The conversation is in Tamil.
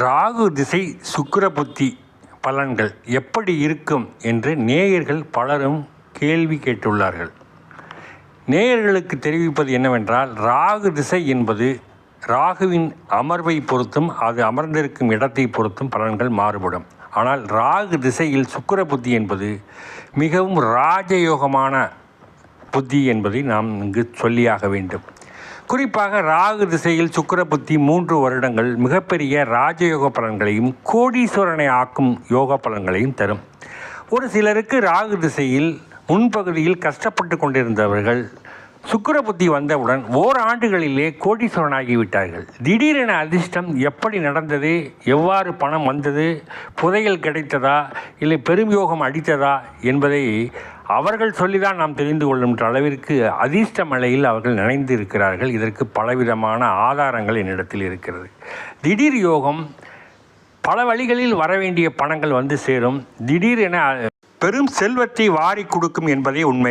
ராகு திசை சுக்கர புத்தி பலன்கள் எப்படி இருக்கும் என்று நேயர்கள் பலரும் கேள்வி கேட்டுள்ளார்கள். நேயர்களுக்கு தெரிவிப்பது என்னவென்றால் ராகு திசை என்பது ராகுவின் அமர்வை பொறுத்தும் அது அமர்ந்திருக்கும் இடத்தை பொறுத்தும் பலன்கள் மாறுபடும். ஆனால் ராகு திசையில் சுக்கிர புத்தி என்பது மிகவும் ராஜயோகமான புத்தி என்பதை நாம் இங்கு சொல்லியாக வேண்டும். குறிப்பாக ராகு திசையில் சுக்கிர புத்தி மூன்று வருடங்கள் மிகப்பெரிய ராஜயோக பலன்களையும் கோடீஸ்வரனை ஆக்கும் யோக பலன்களையும் தரும். ஒரு சிலருக்கு ராகு திசையில் முன்பகுதியில் கஷ்டப்பட்டு கொண்டிருந்தவர்கள் சுக்கர புத்தி வந்தவுடன் ஓராண்டுகளிலே கோடீஸ்வரனாகிவிட்டார்கள் திடீரென அதிர்ஷ்டம் எப்படி நடந்தது? எவ்வாறு பணம் வந்தது? புதையல் கிடைத்ததா? இல்லை பெரும் யோகம் அடித்ததா? என்பதை அவர்கள் சொல்லிதான் நாம் தெரிந்து கொள்ளும் அளவிற்கு அதிர்ஷ்ட மலையில் அவர்கள் நினைந்து இருக்கிறார்கள் இதற்கு பலவிதமான ஆதாரங்கள் என்னிடத்தில் இருக்கிறது. திடீர் யோகம் பல வழிகளில் வர வேண்டிய பணங்கள் வந்து சேரும். திடீர் என பெரும் செல்வத்தை வாரி கொடுக்கும் என்பதே உண்மை.